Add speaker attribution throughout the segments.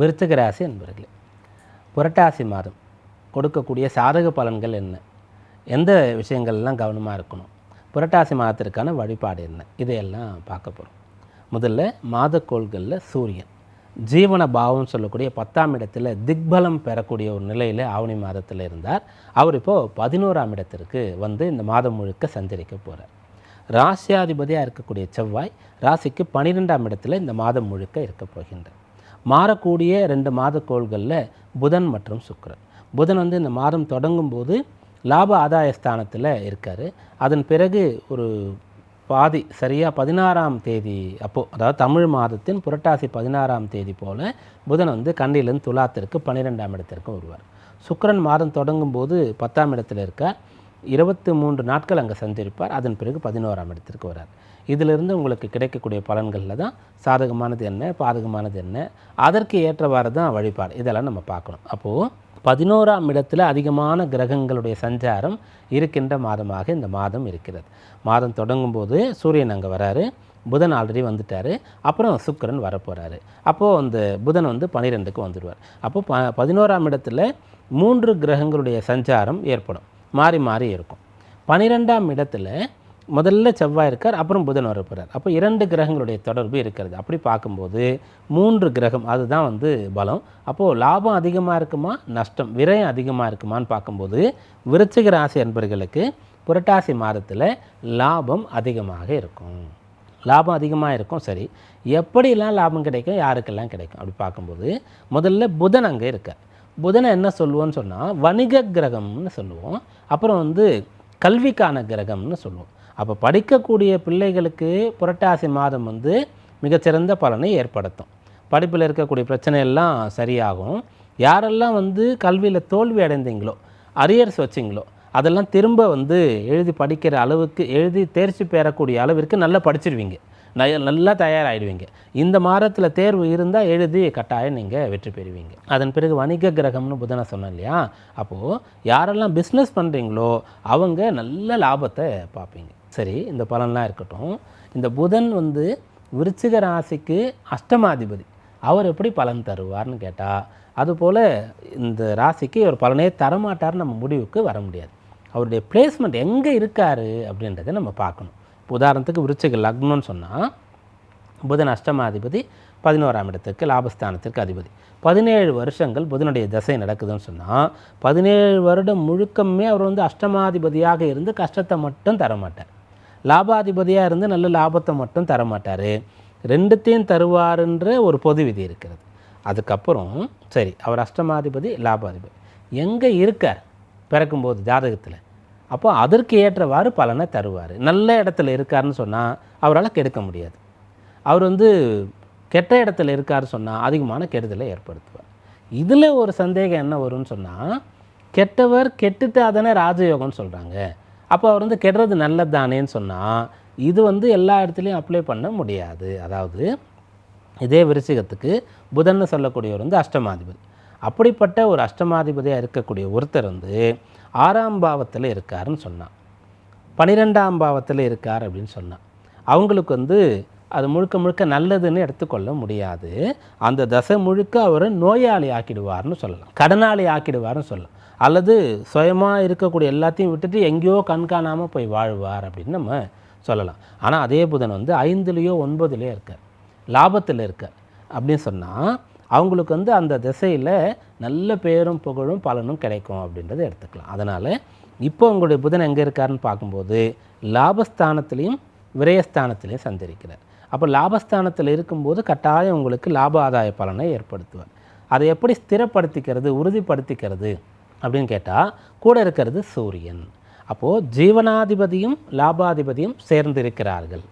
Speaker 1: விருச்சிக ராசி என்பவர்களே புரட்டாசி மாதம் கொடுக்கக்கூடிய சாதக பலன்கள் என்ன? எந்த விஷயங்கள்லாம் கவனமாக இருக்கணும்? புரட்டாசி மாதத்திற்கான வழிபாடு என்ன? இதையெல்லாம் பார்க்க போகிறோம் முதல்ல மாதக்கோள்களில் சூரியன். ஜீவன பாவம் சொல்லக்கூடிய பத்தாம் இடத்தில் திக்பலம் பெறக்கூடிய ஒரு நிலையில் ஆவணி மாதத்தில் இருந்தார். அவர் இப்போது பதினோராம் இடத்திற்கு வந்து இந்த மாதம் முழுக்க சஞ்சரிக்க போகிறார் ராசியாதிபதியாக இருக்கக்கூடிய செவ்வாய் ராசிக்கு பன்னிரெண்டாம் இடத்துல இந்த மாதம் முழுக்க இருக்க போகின்றார். மாறக்கூடிய ரெண்டு மாத கோள்களில் புதன் மற்றும் சுக்கரன். புதன் வந்து இந்த மாதம் தொடங்கும் போது லாப ஆதாய ஸ்தானத்தில் இருக்கார். அதன் பிறகு ஒரு பாதி சரியாக பதினாறாம் தேதி அப்போது அதாவது தமிழ் மாதத்தின் புரட்டாசி பதினாறாம் தேதி போல் புதன் வந்து கண்ணிலிருந்து துலாத்திற்கு பன்னிரெண்டாம் இடத்திற்கு வருவார். சுக்கரன் மாதம் தொடங்கும் போது பத்தாம் இடத்துல இருக்கார். இருபத்தி மூன்று நாட்கள் அங்கே சஞ்சரிப்பார் அதன் பிறகு பதினோராம் இடத்திற்கு வரார். இதிலிருந்து உங்களுக்கு கிடைக்கக்கூடிய பலன்களில் தான் சாதகமானது என்ன பாதகமானது என்ன அதற்கு ஏற்றவாறு தான் வழிபாடு. இதெல்லாம் நம்ம பார்க்கணும். அப்போது பதினோராம் இடத்துல அதிகமான கிரகங்களுடைய சஞ்சாரம் இருக்கின்ற மாதமாக இந்த மாதம் இருக்கிறது. மாதம் தொடங்கும் போது சூரியன் அங்கே வராரு. புதன் ஆல்ரெடி வந்துட்டார். அப்புறம் சுக்கிரன் வரப்போகிறாரு அப்போது அந்த புதன் வந்து பன்னிரெண்டுக்கு வந்துடுவார். அப்போது ப பதினோராம் இடத்துல மூன்று கிரகங்களுடைய சஞ்சாரம் ஏற்படும். மாறி மாறி இருக்கும். பனிரெண்டாம் இடத்துல முதல்ல செவ்வாய் இருக்கார் அப்புறம் புதன் வரப்போகிறார் அப்போ இரண்டு கிரகங்களுடைய தொடர்பு இருக்கிறது. அப்படி பார்க்கும்போது மூன்று கிரகம் அதுதான் வந்து பலம். அப்போது லாபம் அதிகமாக இருக்குமா? நஷ்டம். விரயம் அதிகமாக இருக்குமான்னு பார்க்கும்போது விருச்சிக ராசி அன்பர்களுக்கு புரட்டாசி மாதத்தில் லாபம் அதிகமாக இருக்கும். லாபம் அதிகமாக இருக்கும் சரி. எப்படிலாம் லாபம் கிடைக்கும்? யாருக்கெல்லாம் கிடைக்கும்? அப்படி பார்க்கும்போது முதல்ல புதன் அங்கே இருக்கார். புதனை என்ன சொல்லுவோம்னு சொன்னால் வணிக கிரகம்னு சொல்லுவோம். அப்புறம் வந்து கல்விக்கான கிரகம்னு சொல்லுவோம். அப்போ படிக்கக்கூடிய பிள்ளைகளுக்கு புரட்டாசி மாதம் வந்து மிகச்சிறந்த பலனை ஏற்படுத்தும். படிப்பில் இருக்கக்கூடிய பிரச்சனை எல்லாம் சரியாகும். யாரெல்லாம் வந்து கல்வியில் தோல்வி அடைந்தீங்களோ அரியர்ஸ் வச்சிங்களோ அதெல்லாம் திரும்ப வந்து எழுதி படிக்கிற அளவுக்கு எழுதி தேர்ச்சி பெறக்கூடிய அளவிற்கு நல்லா படிச்சிருவீங்க. நல்லா தயாராகிடுவீங்க இந்த மாதத்தில் தேர்வு இருந்தால் எழுதி கட்டாயம் நீங்கள் வெற்றி பெறுவீங்க. அதன் பிறகு வணிக கிரகம்னு புதனை சொன்னேன் இல்லையா? அப்போது யாரெல்லாம் பிஸ்னஸ் பண்ணுறீங்களோ அவங்க நல்ல லாபத்தை பார்ப்பீங்க. சரி இந்த பலன்லாம் இருக்கட்டும். இந்த புதன் வந்து விருச்சிக ராசிக்கு அஷ்டமாதிபதி. அவர் எப்படி பலன் தருவார்னு கேட்டால் அதுபோல் இந்த ராசிக்கு ஒரு பலனே தரமாட்டார்னு நம்ம முடிவுக்கு வர முடியாது. அவருடைய பிளேஸ்மெண்ட் எங்கே இருக்கார் அப்படின்றத நம்ம பார்க்கணும். உதாரணத்துக்கு விருச்சிக லக்னம்னு சொன்னால் புதன் அஷ்டமாதிபதி பதினோராம் இடத்துக்கு லாபஸ்தானத்திற்கு அதிபதி. பதினேழு வருஷங்கள் புதனுடைய தசை நடக்குதுன்னு சொன்னால் பதினேழு வருடம் முழுக்கமே அவர் வந்து அஷ்டமாதிபதியாக இருந்து கஷ்டத்தை மட்டும் தரமாட்டார். லாபாதிபதியாக இருந்து நல்ல லாபத்தை மட்டும் தரமாட்டார். ரெண்டுத்தையும் தருவாருன்ற ஒரு பொது விதி இருக்கிறது. அதுக்கப்புறம் சரி அவர் அஷ்டமாதிபதி லாபாதிபதி. எங்கே இருக்கார்? பிறக்கும்போது ஜாதகத்தில். அப்போ அதற்கு ஏற்றவாறு பலனை தருவார். நல்ல இடத்துல இருக்காருன்னு சொன்னால் அவரால் கெடுக்க முடியாது. அவர் வந்து கெட்ட இடத்துல இருக்கார் சொன்னால் அதிகமான கெடுதலை ஏற்படுத்துவார். இதில் ஒரு சந்தேகம் என்ன வரும்னு சொன்னால் கெட்டவர் கெட்டுட்டா தானே ராஜயோகம்னு சொல்கிறாங்க அப்போ அவர் வந்து கெடுறது நல்லது தானேன்னு சொன்னால் இது வந்து எல்லா இடத்துலையும் அப்ளை பண்ண முடியாது. அதாவது இதே விருச்சிகத்துக்கு புதன்னு சொல்லக்கூடியவர் வந்து அஷ்டமாதிபதி. அப்படிப்பட்ட ஒரு அஷ்டமாதிபதியாக இருக்கக்கூடிய ஒருத்தர் வந்து ஆறாம் பாவத்தில் இருக்காருன்னு சொன்னான். பனிரெண்டாம் பாவத்தில் இருக்கார் அப்படின்னு சொன்னான். அவங்களுக்கு வந்து அது முழுக்க முழுக்க நல்லதுன்னு எடுத்துக்கொள்ள முடியாது. அந்த தசை முழுக்க அவரை நோயாளி ஆக்கிடுவார்னு சொல்லலாம். கடனாளி ஆக்கிடுவார்னு சொல்லலாம். அல்லது சுயமாக இருக்கக்கூடிய எல்லாத்தையும் விட்டுட்டு எங்கேயோ கண்காணாமல் போய் வாழ்வார் அப்படின்னு நம்ம சொல்லலாம். ஆனால் அதே புதன் வந்து ஐந்துலேயோ ஒன்பதுலேயோ இருக்கார். லாபத்தில் இருக்கார். அப்படின்னு சொன்னால் அவங்களுக்கு வந்து அந்த திசையில் நல்ல பேரும் புகழும் பலனும் கிடைக்கும் அப்படின்றத எடுத்துக்கலாம். அதனால் இப்போ உங்களுடைய புதன் எங்கே இருக்காருன்னு பார்க்கும்போது லாபஸ்தானத்திலையும் விரயஸ்தானத்திலையும் சந்திருக்கிறார். அப்போ லாபஸ்தானத்தில் இருக்கும்போது கட்டாயம் உங்களுக்கு லாப ஆதாய பலனை ஏற்படுத்துவார். அதை எப்படி ஸ்திரப்படுத்திக்கிறது உறுதிப்படுத்திக்கிறது அப்படின்னு கேட்டால் கூட இருக்கிறது சூரியன். அப்போது ஜீவனாதிபதியும் லாபாதிபதியும் சேர்ந்து இருக்கிறார்கள்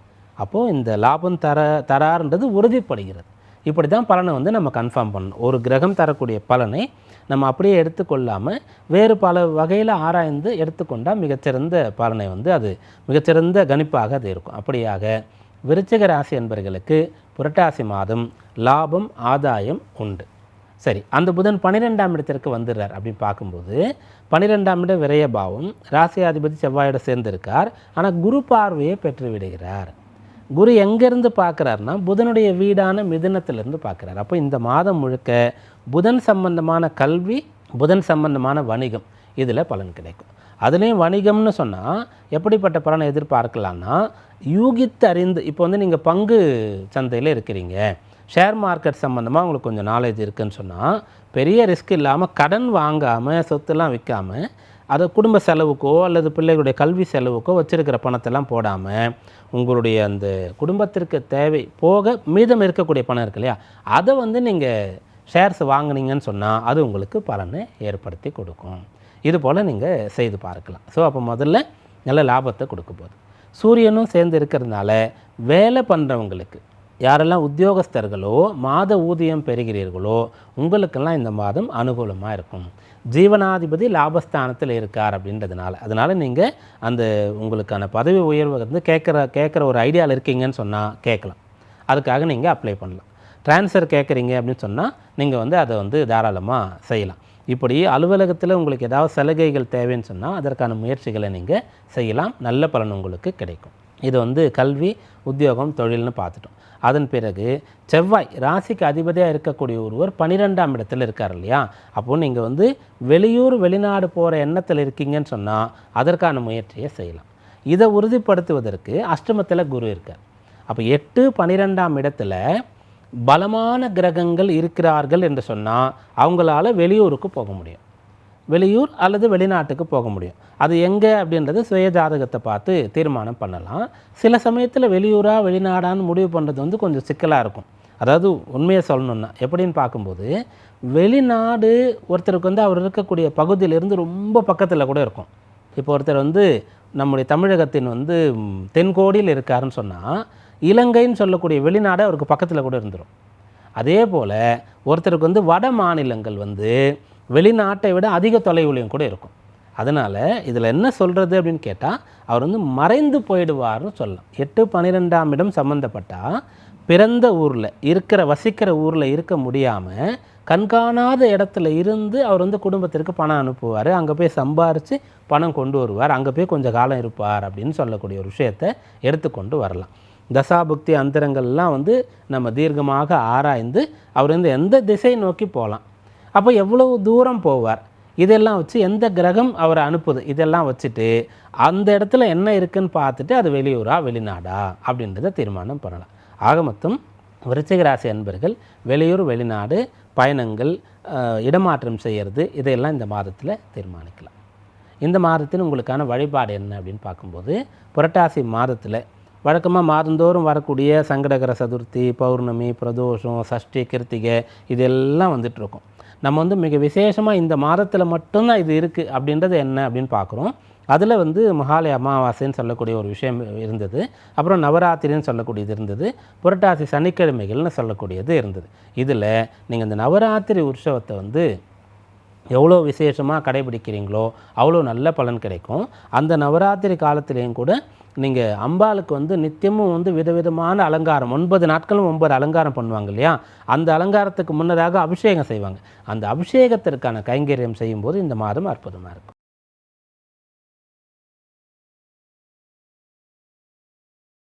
Speaker 1: அப்போது இந்த லாபம் தர தரார்ன்றது உறுதிப்படுகிறது. இப்படி தான் பலனை வந்து நம்ம கன்ஃபார்ம் பண்ணணும். ஒரு கிரகம் தரக்கூடிய பலனை நம்ம அப்படியே எடுத்துக்கொள்ளாமல் வேறு பல வகையில் ஆராய்ந்து எடுத்துக்கொண்டால் மிகச்சிறந்த பலனை வந்து அது மிகச்சிறந்த கணிப்பாக அது இருக்கும். அப்படியாக விருச்சிக ராசி என்பவர்களுக்கு புரட்டாசி மாதம் லாபம் ஆதாயம் உண்டு. சரி அந்த புதன் பன்னிரெண்டாம் இடத்திற்கு வந்துடுறார் அப்படின்னு பார்க்கும்போது பன்னிரெண்டாம் இட விரயபாவம் ராசியாதிபதி செவ்வாயோட சேர்ந்திருக்கார். ஆனால் குரு பார்வையை பெற்று விடுகிறார். குரு எங்கேருந்து பார்க்குறாருன்னா புதனுடைய வீடான மிதுனத்திலிருந்து பார்க்குறாரு. அப்போ இந்த மாதம் முழுக்க புதன் சம்பந்தமான கல்வி புதன் சம்பந்தமான வணிகம் இதில் பலன் கிடைக்கும். அதுலேயும் வணிகம்னு சொன்னால் எப்படிப்பட்ட பலனை எதிர்பார்க்கலாம்னா யூகித்து அறிந்து இப்போ வந்து நீங்கள் பங்கு சந்தையில் இருக்கிறீங்க ஷேர் மார்க்கெட் சம்மந்தமாக உங்களுக்கு கொஞ்சம் நாலேஜ் இருக்குன்னு சொன்னால் பெரிய ரிஸ்க் இல்லாமல் கடன் வாங்காமல் சொத்துலாம் விற்காமல் அதை குடும்ப செலவுக்கோ அல்லது பிள்ளைகளுடைய கல்வி செலவுக்கோ வச்சுருக்கிற பணத்தெல்லாம் போடாமல் உங்களுடைய அந்த குடும்பத்திற்கு தேவை போக மீதம் இருக்கக்கூடிய பணம் இருக்கு இல்லையா? அதை வந்து நீங்கள் ஷேர்ஸ் வாங்கினீங்கன்னு சொன்னால் அது உங்களுக்கு பலனை ஏற்படுத்தி கொடுக்கும். இது போல் நீங்கள் செய்து பார்க்கலாம். ஸோ அப்போ முதல்ல நல்ல லாபத்தை கொடுக்க போகுது. சூரியனும் சேர்ந்து இருக்கிறதுனால வேலை பண்ணுறவங்களுக்கு யாரெல்லாம் உத்தியோகஸ்தர்களோ மாத ஊதியம் பெறுகிறீர்களோ உங்களுக்கெல்லாம் இந்த மாதம் அனுகூலமாக இருக்கும். ஜீவனாதிபதி லாபஸ்தானத்தில் இருக்கார் அப்படின்றதுனால. அதனால் நீங்கள் அந்த உங்களுக்கான பதவி உயர்வு வந்து கேட்குற கேட்குற ஒரு ஐடியாவில் இருக்கீங்கன்னு சொன்னால் கேட்கலாம். அதுக்காக நீங்கள் அப்ளை பண்ணலாம். ட்ரான்ஸ்ஃபர் கேட்குறீங்க அப்படின்னு சொன்னால் நீங்கள் வந்து அதை வந்து தாராளமாக செய்யலாம். இப்படி அலுவலகத்தில் உங்களுக்கு ஏதாவது சலுகைகள் தேவைன்னு சொன்னால் அதற்கான முயற்சிகளை நீங்கள் செய்யலாம். நல்ல பலன் உங்களுக்கு கிடைக்கும். இது வந்து கல்வி உத்தியோகம் தொழில்னு பார்த்துட்டோம். அதன் பிறகு செவ்வாய் ராசிக்கு அதிபதியாக இருக்கக்கூடிய ஒருவர் பன்னிரெண்டாம் இடத்துல இருக்கார் இல்லையா? அப்போது நீங்கள் வந்து வெளியூர் வெளிநாடு போகிற எண்ணத்தில் இருக்கீங்கன்னு சொன்னால் அதற்கான முயற்சியை செய்யலாம். இதை உறுதிப்படுத்துவதற்கு அஷ்டமத்தில் குரு இருக்கார். அப்போ எட்டு பன்னிரெண்டாம் இடத்துல பலமான கிரகங்கள் இருக்கிறார்கள் என்று சொன்னால் அவங்களால வெளியூருக்கு போக முடியும். வெளியூர் அல்லது வெளிநாட்டுக்கு போக முடியும். அது எங்கே அப்படின்றது சுய ஜாதகத்தை பார்த்து தீர்மானம் பண்ணலாம். சில சமயத்தில் வெளியூரா வெளிநாடான்னு முடிவு பண்ணுறது வந்து கொஞ்சம் சிக்கலாக இருக்கும். அதாவது உண்மையை சொல்லணுன்னா எப்படின்னு பார்க்கும்போது வெளிநாடு ஒருத்தருக்கு வந்து அவர் இருக்கக்கூடிய பகுதியிலிருந்து ரொம்ப பக்கத்தில் கூட இருக்கும். இப்போ ஒருத்தர் வந்து நம்முடைய தமிழகத்தின் வந்து தென்கோடியில் இருக்காருன்னு சொன்னால் இலங்கைன்னு சொல்லக்கூடிய வெளிநாடு அவருக்கு பக்கத்தில் கூட இருந்துரும். அதே போல் ஒருத்தருக்கு வந்து வட மாநிலங்கள் வந்து வெளிநாட்டை விட அதிக தொலைவுலையும் கூட இருக்கும். அதனால் இதில் என்ன சொல்கிறது அப்படின்னு கேட்டால் அவர் வந்து மறைந்து போயிடுவார்னு சொல்லலாம். எட்டு பன்னிரெண்டாம் இடம் சம்மந்தப்பட்டால் பிறந்த ஊரில் இருக்கிற வசிக்கிற ஊரில் இருக்க முடியாமல் கண்காணாத இடத்துல இருந்து அவர் வந்து குடும்பத்திற்கு பணம் அனுப்புவார். அங்கே போய் சம்பாரித்து பணம் கொண்டு வருவார். அங்கே போய் கொஞ்சம் காலம் இருப்பார் அப்படின்னு சொல்லக்கூடிய ஒரு விஷயத்தை எடுத்துக்கொண்டு வரலாம். தசாபுக்தி அந்தரங்கள்லாம் வந்து நம்ம தீர்க்கமாக ஆராய்ந்து அவர் வந்து எந்த திசை நோக்கி போகலாம். அப்போ எவ்வளவு தூரம் போவார்? இதெல்லாம் வச்சு எந்த கிரகம் அவரை அனுப்புது? இதெல்லாம் வச்சுட்டு அந்த இடத்துல என்ன இருக்குன்னு பார்த்துட்டு அது வெளியூரா வெளிநாடா அப்படின்றத தீர்மானம் பண்ணலாம். ஆக மொத்தம் விருச்சிகராசி அன்பர்கள் வெளியூர் வெளிநாடு பயணங்கள் இடமாற்றம் செய்கிறது இதையெல்லாம் இந்த மாதத்தில் தீர்மானிக்கலாம். இந்த மாதத்தில் உங்களுக்கான வழிபாடு என்ன அப்படின்னு பார்க்கும்போது புரட்டாசி மாதத்தில் வழக்கமாக மாதந்தோறும் வரக்கூடிய சங்கடகர சதுர்த்தி பௌர்ணமி பிரதோஷம் சஷ்டி கிருத்திகை இதெல்லாம் வந்துட்டுருக்கும். நம்ம வந்து மிக விசேஷமாக இந்த மாதத்தில் மட்டும்தான் இது இருக்குது அப்படின்றது என்ன அப்படின்னு பார்க்குறோம். அதில் வந்து மகாலய அமாவாசைன்னு சொல்லக்கூடிய ஒரு விஷயம் இருந்தது. அப்புறம் நவராத்திரின்னு சொல்லக்கூடியது இருந்தது. புரட்டாசி சனிக்கிழமைகள்னு சொல்லக்கூடியது இருந்தது. இதில் நீங்கள் இந்த நவராத்திரி உற்சவத்தை வந்து எவ்வளோ விசேஷமாக கடைபிடிக்கிறீங்களோ அவ்வளோ நல்ல பலன் கிடைக்கும். அந்த நவராத்திரி காலத்திலையும் கூட நீங்கள் அம்பாளுக்கு வந்து நித்தியமும் வந்து விதவிதமான அலங்காரம் ஒன்பது நாட்களும் ஒன்பது அலங்காரம் பண்ணுவாங்க இல்லையா? அந்த அலங்காரத்துக்கு முன்னதாக அபிஷேகம் செய்வாங்க. அந்த அபிஷேகத்திற்கான கைங்கரியம் செய்யும்போது இந்த மாதம் அற்புதமாக இருக்கும்.